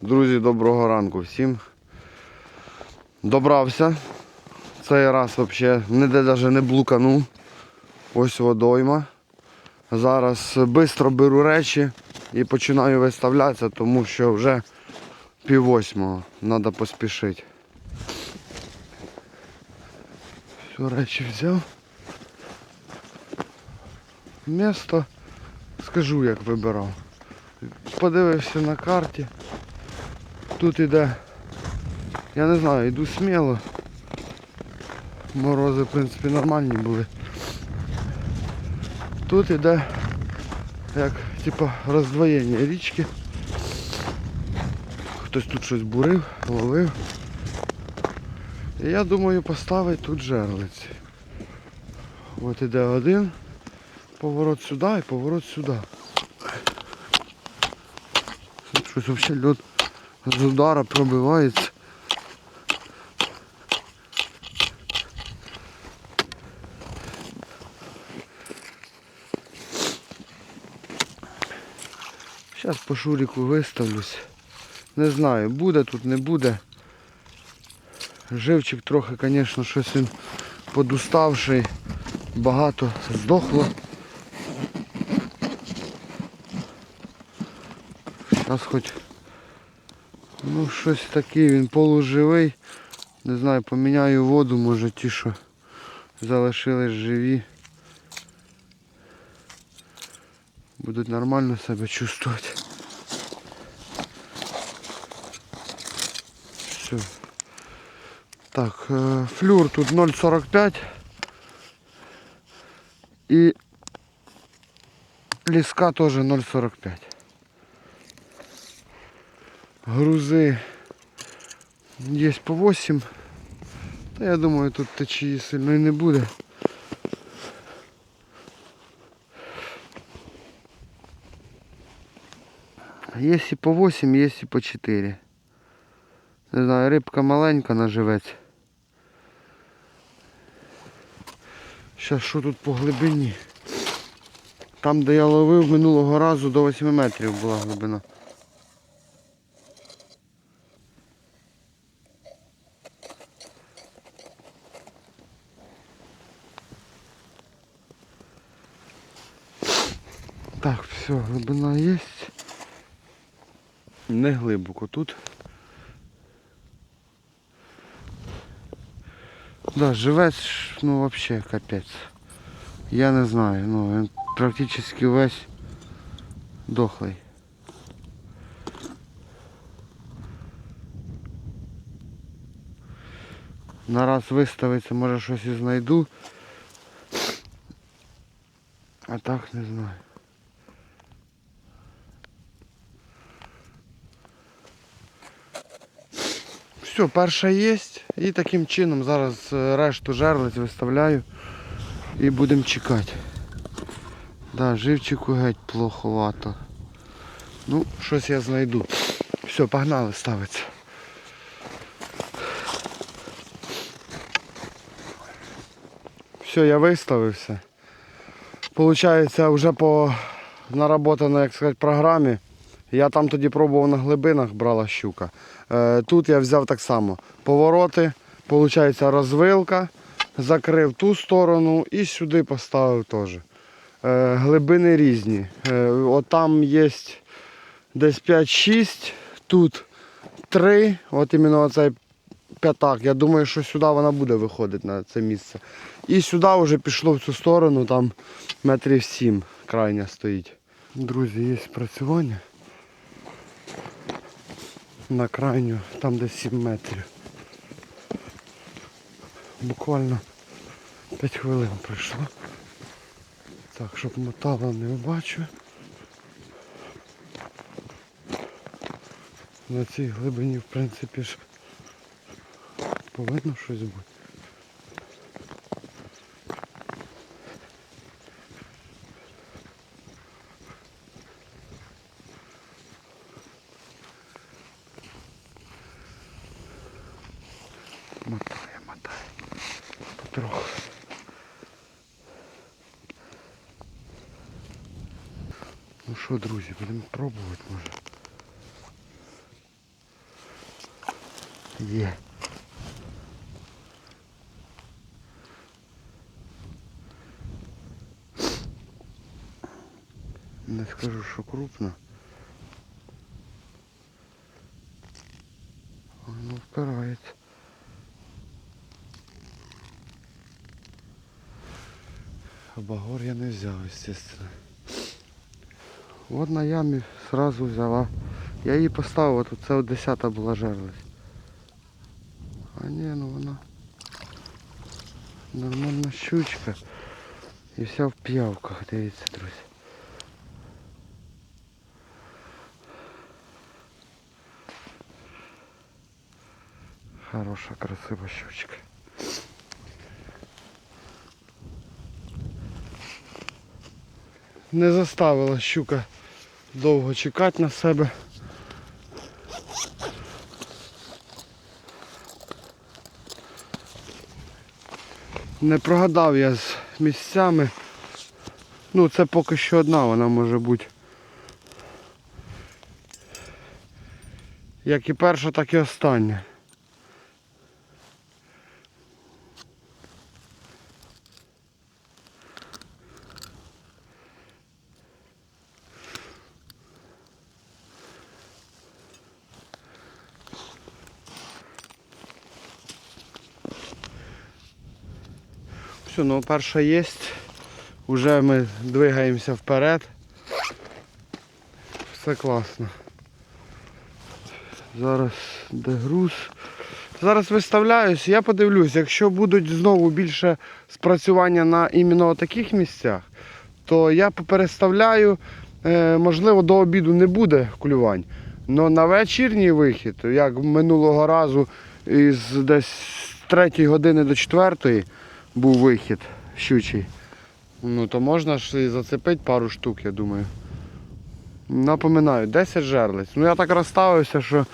Друзі, доброго ранку всім. Добрався. Цей раз взагалі ніде навіть не блуканув. Ось водойма. Зараз швидко беру речі і починаю виставлятися, тому що вже пів восьмого. Треба поспішити. Все, речі взяв. Місто скажу як вибирав. Подивився на карті. Тут іде, я не знаю, йду сміло. Морози, в принципі, нормальні були. Тут іде як типа роздвоєння річки. Хтось тут щось бурив, ловив. І я думаю поставити тут жерлиці. От іде один поворот сюди і поворот сюди. Тут щось взагалі льод з удара пробивається. Зараз по шурику виставлюсь. Не знаю, буде тут, не буде. Живчик трохи, звісно, щось він подуставший. Багато здохло. Зараз хоч ну щось таке, він полуживий. Не знаю, поміняю воду, може ті, що залишились живі. Будуть нормально себе чувствувати. Все. Так, е, флюр тут 0,45 і ліска теж 0,45. Грузи є по 8. Та я думаю, тут течії сильно і не буде. Є і по 8, є і по 4. Не знаю, рибка маленька наживеться. Зараз що тут по глибині? Там, де я ловив минулого разу до 8 метрів була глибина. все, глибина є. Не глибоко тут. Да, живець, ну вообще капець. Я не знаю, ну він практично весь дохлий. На раз виставиться, може щось і знайду. А так не знаю. Все, перша є. І таким чином зараз е, решту жерлиць виставляю і будемо чекати. Да, живчику геть плоховато. Ну, щось я знайду. Все, погнали ставиться. Все, я виставився. Получається, вже по наработаній, як сказати, програмі. Я там тоді пробував на глибинах, брала щука. Е, Тут я взяв так само повороти, виходить розвилка, закрив ту сторону і сюди поставив теж. Е, Глибини різні. Е, От там є десь 5-6, тут 3, от іменно оцей п'ятак. Я думаю, що сюди вона буде виходити на це місце. І сюди вже пішло в цю сторону, там метрів 7 крайня стоїть. Друзі, є спрацювання на крайню, там де 7 метрів. Буквально 5 хвилин пройшло. Так, щоб мотала не бачу. На цій глибині в принципі ж повинно щось бути. Ну що, друзі, будемо пробувати може. Є. Не скажу, що крупно. Воно впирається. Багор я не взяв, естественно. От на ямі сразу взяла. Я її поставив, а тут це от 10 була жерлась. А ні, ну вона нормальна щучка. І вся в п'явках, дивіться, друзі. Хороша, красива щучка. Не заставила щука довго чекати на себе. Не прогадав я з місцями. Ну, це поки що одна вона може бути. Як і перша, так і остання. Все, ну перша є. Уже ми двигаємося вперед. Все класно. Зараз де груз. Зараз виставляюсь, я подивлюсь, якщо будуть знову більше спрацювання на іменно таких місцях, то я попереставляю, е, можливо, до обіду не буде клювань. але на вечірній вихід, як минулого разу із десь з 3 години до 4 був вихід щучий, ну то можна ж і зацепити пару штук, я думаю. Напоминаю, 10 жерлиць. Ну я так розставився, що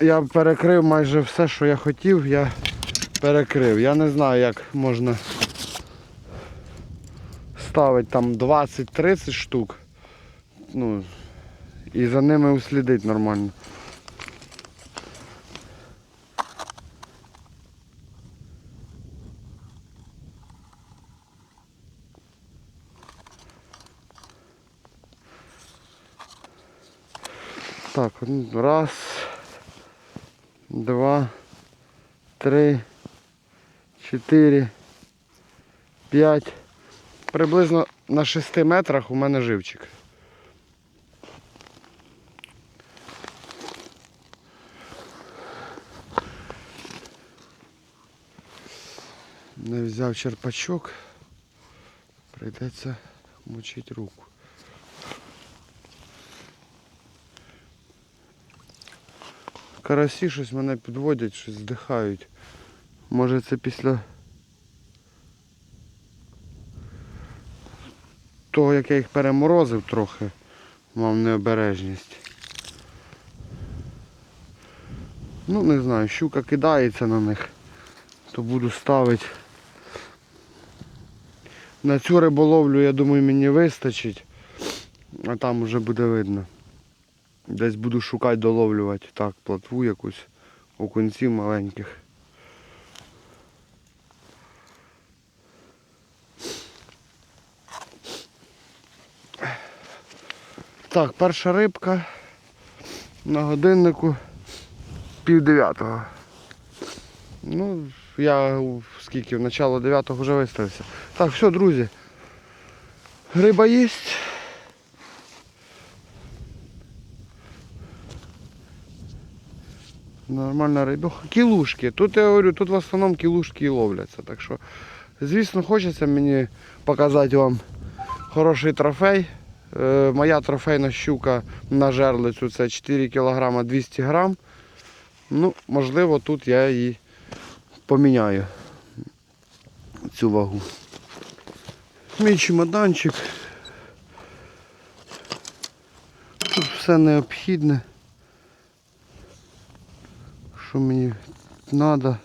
я перекрив майже все, що я хотів, я перекрив. Я не знаю, як можна ставити там 20-30 штук. Ну, і за ними услідити нормально. Раз, два, три, чотири, п'ять. Приблизно на 6 метрах у мене живчик. Не взяв черпачок, прийдеться мочити руку. Карасі щось мене підводять, щось здихають. Може це після того, як я їх переморозив трохи, мав необережність. Ну не знаю, щука кидається на них, то буду ставити. На цю риболовлю, я думаю, мені вистачить, а там вже буде видно. Десь буду шукати доловлювати так, платву якусь окунців маленьких. Так, перша рибка на годиннику пів дев'ятого. Ну, я скільки в начало дев'ятого вже виставився. Так, все, друзі. Риба є. Нормальна рибуха. Кілушки. Тут я говорю, тут в основному кілушки і ловляться. Так що, звісно, хочеться мені показати вам хороший трофей. Е, моя трофейна щука на жерлицю це 4 кг 200 грам. Ну, можливо, тут я її поміняю цю вагу. Мій чемоданчик. Тут все необхідне що мені треба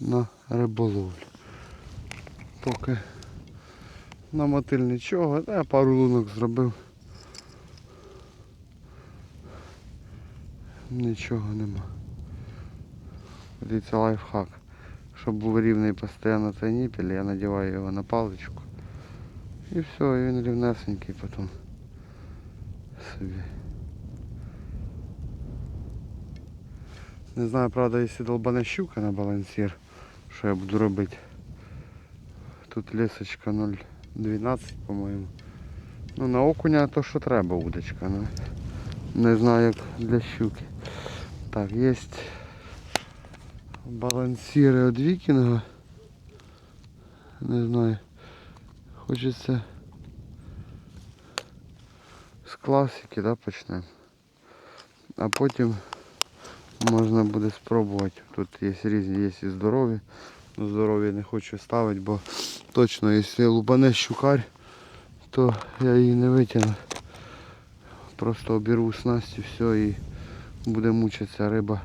на риболовлю. Поки на мотиль нічого, та я пару лунок зробив. Нічого нема. Дивіться лайфхак. Щоб був рівний постійно цей ніпіль, я надіваю його на паличку. І все, і він рівнесенький потім собі. Не знаю, правда, якщо долбане щука на балансір, що я буду робити. Тут лісочка 0,12, по-моєму. Ну на окуня то що треба удочка. Ну. Не знаю як для щуки. Так, є балансіри від вікінга. Не знаю. Хочеться з класики, да, почнемо. А потім можна буде спробувати. Тут є різні, є і здорові. Ну, здорові не хочу ставити, бо точно, якщо лупане щукарь, то я її не витягну. Просто обірву снасть і все і буде мучитися риба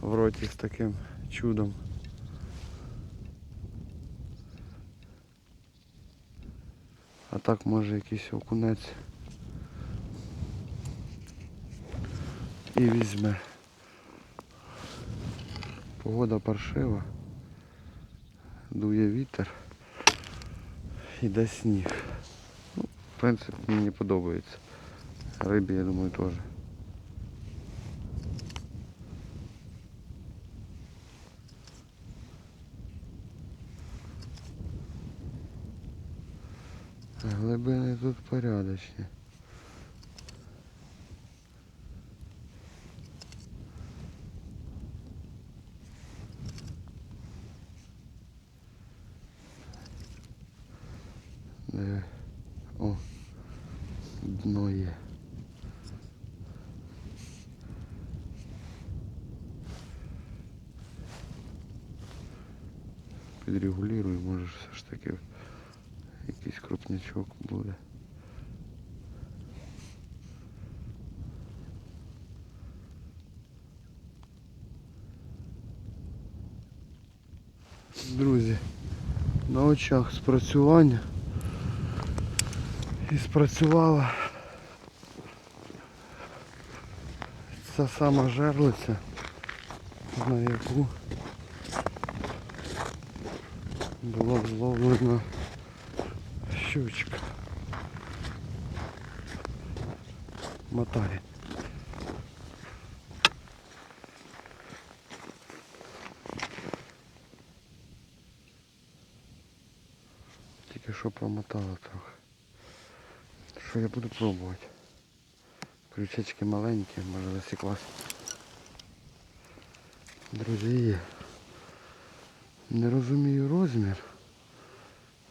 в роті з таким чудом. А так може якийсь окунець і візьме. Погода паршива, дує вітер, іде сніг. Ну, в принципі, мені подобається. Рибі, я думаю, теж. Глибини тут порядочні. Диви. О, дно є. Підрегулюй, може все ж таки якийсь крупнячок буде. Друзі, на очах спрацювання і спрацювала ця сама жерлиця, на яку було зловлено щучка. Мотає. Тільки що промотала трохи. Що я буду пробувати? Крючечки маленькі, може засіклась. Друзі. Не розумію розмір.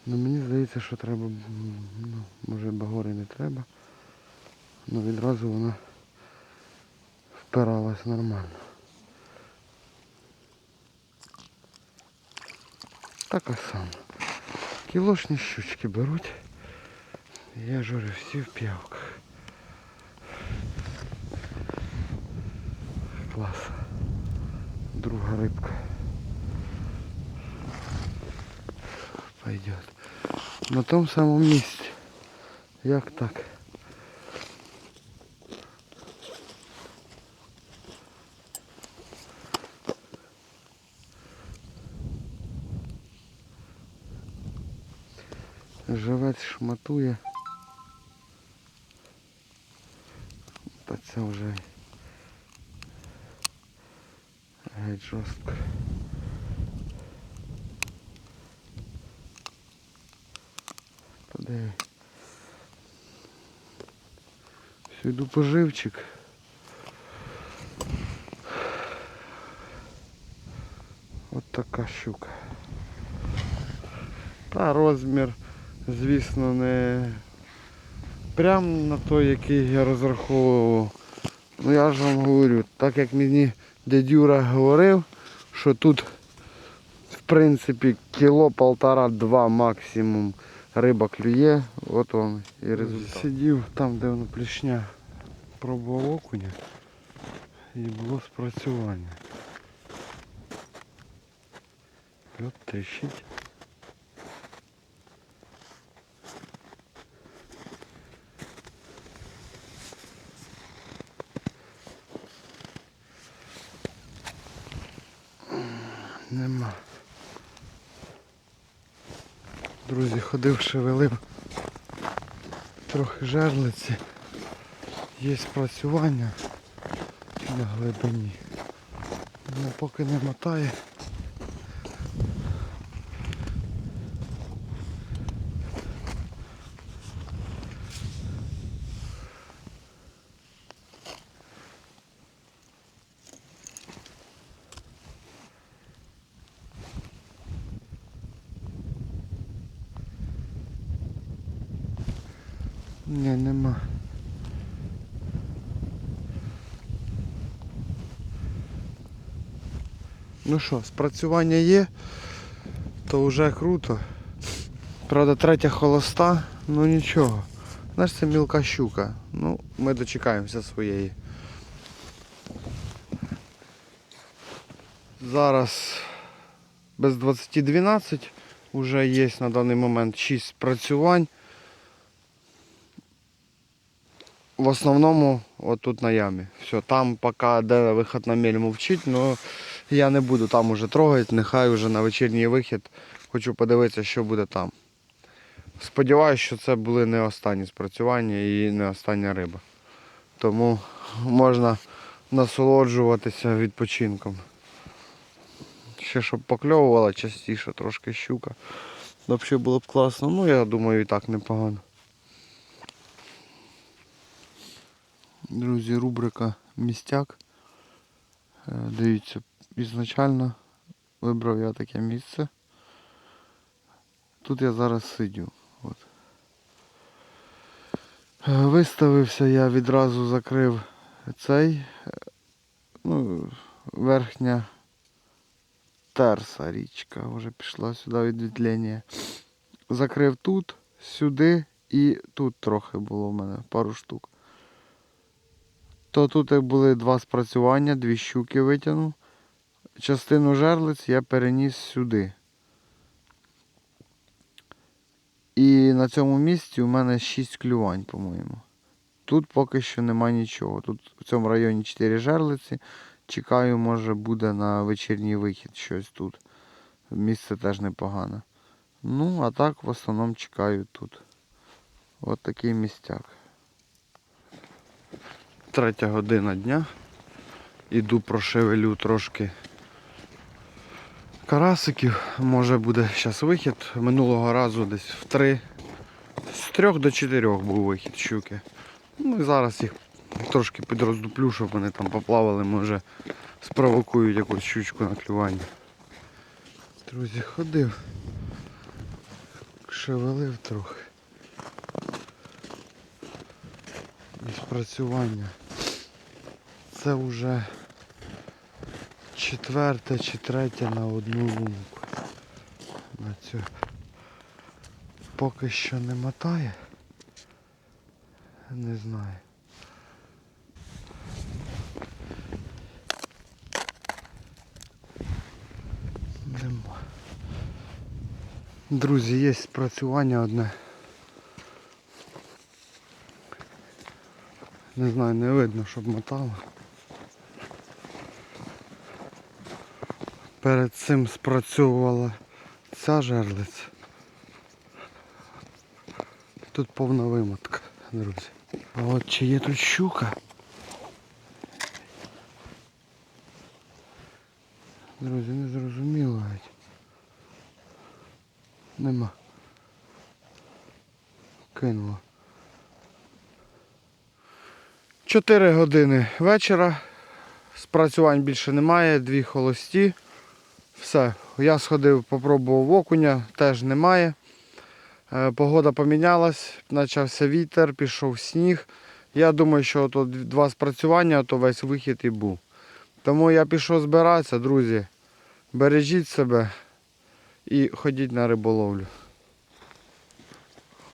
Ну мені здається, що треба, ну, може багори не треба. Ну відразу вона впиралась нормально. Така сама. Кілошні щучки беруть. Я журю всі в п'явках. Клас. Друга рибка. Пойдет. На том самом місці. Як так? Живець шматує. Та це вже геть жорстко. Все, йду поживчик. От така щука. Та розмір, звісно, не прям на той, який я розраховував. Ну я ж вам говорю, так як мені дядюра говорив, що тут в принципі кіло полтора-два максимум риба клює, от он і результат. Сидів там, де воно плішня, пробував окуня і було спрацювання. От тріщить. Нема. Друзі, ходив, шевелив. Трохи жерлиці. Є спрацювання на глибині. але поки не мотає. Ні, нема. Ну що, спрацювання є, то вже круто. Правда, третя холоста, ну нічого. Знаєш, це мілка щука. Ну, ми дочекаємося своєї. Зараз без 20.12 вже є на даний момент 6 спрацювань. В основному отут на ямі. Все, там поки де виход на мель мовчить, але я не буду там уже трогати, нехай вже на вечірній вихід. Хочу подивитися, що буде там. Сподіваюсь, що це були не останні спрацювання і не остання риба. Тому можна насолоджуватися відпочинком. Ще щоб покльовувала частіше трошки щука. Взагалі було б класно. Ну я думаю і так непогано. Друзі, рубрика містяк. Е, Дивіться, ізначально вибрав я таке місце. Тут я зараз сидю. От. Е, Виставився я відразу закрив цей, е, ну, верхня терса річка, вже пішла сюди відвітлення. Закрив тут, сюди і тут трохи було в мене, пару штук. То тут були два спрацювання, дві щуки витягнув. Частину жерлиць я переніс сюди. І на цьому місці у мене 6 клювань, по-моєму. Тут поки що нема нічого. Тут в цьому районі 4 жерлиці. Чекаю, може буде на вечірній вихід щось тут. Місце теж непогане. Ну, а так в основному чекаю тут. От такий містяк. Третя година дня. Іду прошевелю трошки карасиків. Може буде зараз вихід. Минулого разу десь в три. З трьох до чотирьох був вихід щуки. Ну і зараз їх трошки підроздуплю, щоб вони там поплавали, може спровокують якусь щучку на клювання. Друзі, ходив. Шевелив трохи. І спрацювання. Це вже четверте чи третє на одну лунку. На цю. Поки що не мотає. Не знаю. Нема. Друзі, є спрацювання одне. Не знаю, не видно, щоб мотало. Перед цим спрацьовувала ця жерлиця. Тут повна вимотка, друзі. А от чи є тут щука? Друзі, не зрозуміло геть. Нема. Кинуло. 4 години вечора. Спрацювань більше немає, дві холості. Все. Я сходив, попробував окуня, теж немає. Е, Погода помінялась, почався вітер, пішов сніг. Я думаю, що то два спрацювання, то весь вихід і був. Тому я пішов збиратися, друзі. Бережіть себе і ходіть на риболовлю.